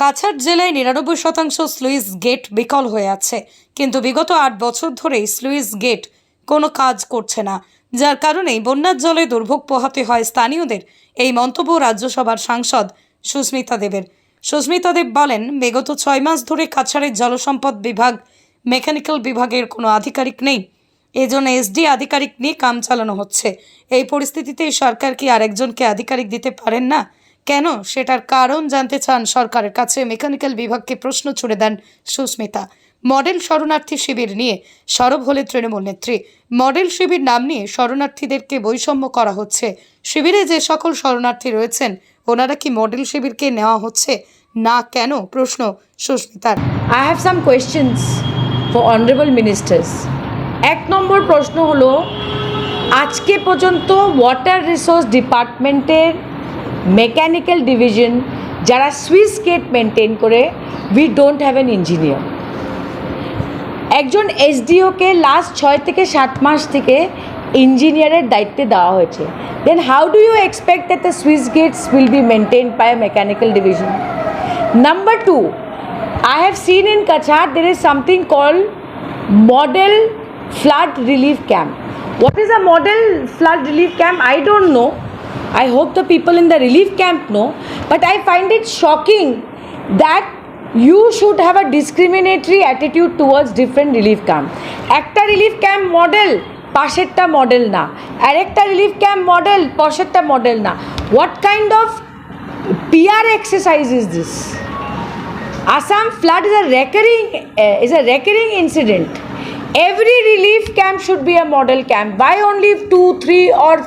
কাছাড় জেলায় নিরানব্বই শতাংশ স্লুইস গেট বিকল হয়ে আছে। কিন্তু বিগত আট বছর ধরেই স্লুইস গেট কোনো কাজ করছে না, যার কারণেই বন্যার জলে দুর্ভোগ পোহাতে হয় স্থানীয়দের, এই মন্তব্য রাজ্যসভার সাংসদ সুস্মিতা দেবের। সুস্মিতা দেব বলেন, বিগত ছয় মাস ধরে কাছাড়ের জলসম্পদ বিভাগ, মেকানিক্যাল বিভাগের কোনো আধিকারিক নেই। এজন্য এসডি আধিকারিক নিয়ে কাম চালানো হচ্ছে। এই পরিস্থিতিতে সরকার কি আরেকজনকে আধিকারিক দিতে পারেন না? কেন? সেটার কারণ জানতে চান সরকারের কাছে। মেকানিক্যাল বিভাগকে প্রশ্ন ছুড়ে দেন সুস্মিতা। মডেল শরণার্থী শিবির নিয়ে সরব হলে তৃণমূল নেত্রী। মডেল শিবির নাম নিয়ে শরণার্থীদেরকে বৈষম্য করা হচ্ছে। শিবিরে যে সকল শরণার্থী রয়েছেন, ওনারা কি মডেল শিবিরকে নেওয়া হচ্ছে? না কেন? প্রশ্ন সুস্মিতার। I have some questions for honourable ministers এক নম্বর প্রশ্ন হলো, আজকে পর্যন্ত ওয়াটার রিসোর্স ডিপার্টমেন্টের মেকানিক্যাল ডিভিশন যারা সুইস গেট মেনটেন করে we don't have an engineer একজন এসডিওকে লাস্ট ছয় থেকে সাত মাস থেকে ইঞ্জিনিয়ারের দায়িত্বে দেওয়া হয়েছে then how do you expect that the Swiss gates will be maintain by mechanical division number two I have seen in Kachar there is something call model flood relief camp. What is a model flood relief camp? I don't know. I hope the people in the relief camp know. But I find it shocking that you should have a discriminatory attitude towards different relief camp. একটা relief camp model পাশেরটা model না আরেকটা relief camp model পাশেরটা model না what kind of PR exercise is this? Assam flood is a recurring uh, is a recurring incident. Every relief camp should be a model camp. Why only two, three, or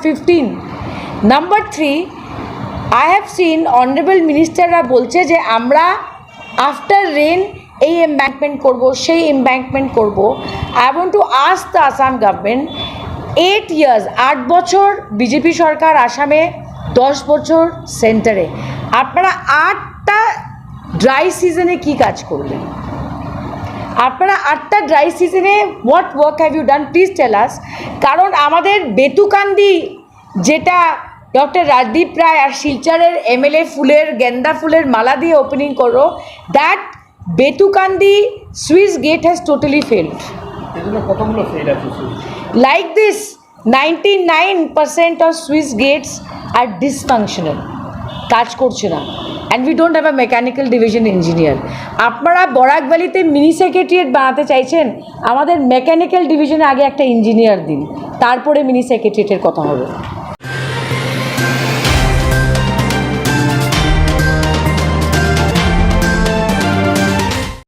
fifteen? Three I have seen seen মিনিস্টাররা বলছে যে আমরা after rain এই এম্ব্যাঙ্কমেন্ট করব, সেই embankment করব। I want to ask the Assam government eight years আট বছর বিজেপি সরকার আসামে, দশ বছর সেন্টারে আপনারা আটটা ড্রাই সিজনে কি কাজ করলেন? আপনারা আটটা ড্রাই সিজনে what work have you done please tell us কারণ আমাদের বেতুকান্দি যেটা ডক্টর রাজদীপ রায় আর শিলচরের এমএলএ ফুলের গেন্দা ফুলের মালা দিয়ে ওপেনিং করো। That Betukandi Swiss gate has totally failed like this fail nine 99% of swiss gates are dysfunctional. কাজ করছে না। And we don't have a mechanical division engineer আপনারা বরাক ভ্যালিতে মিনি সেক্রেটারিয়েট বানাতে চাইছেন আমাদের মেকানিক্যাল ডিভিশনে আগে একটা ইঞ্জিনিয়ার দিন। তারপরে মিনি সেক্রেটারিয়েটের কথা হবে।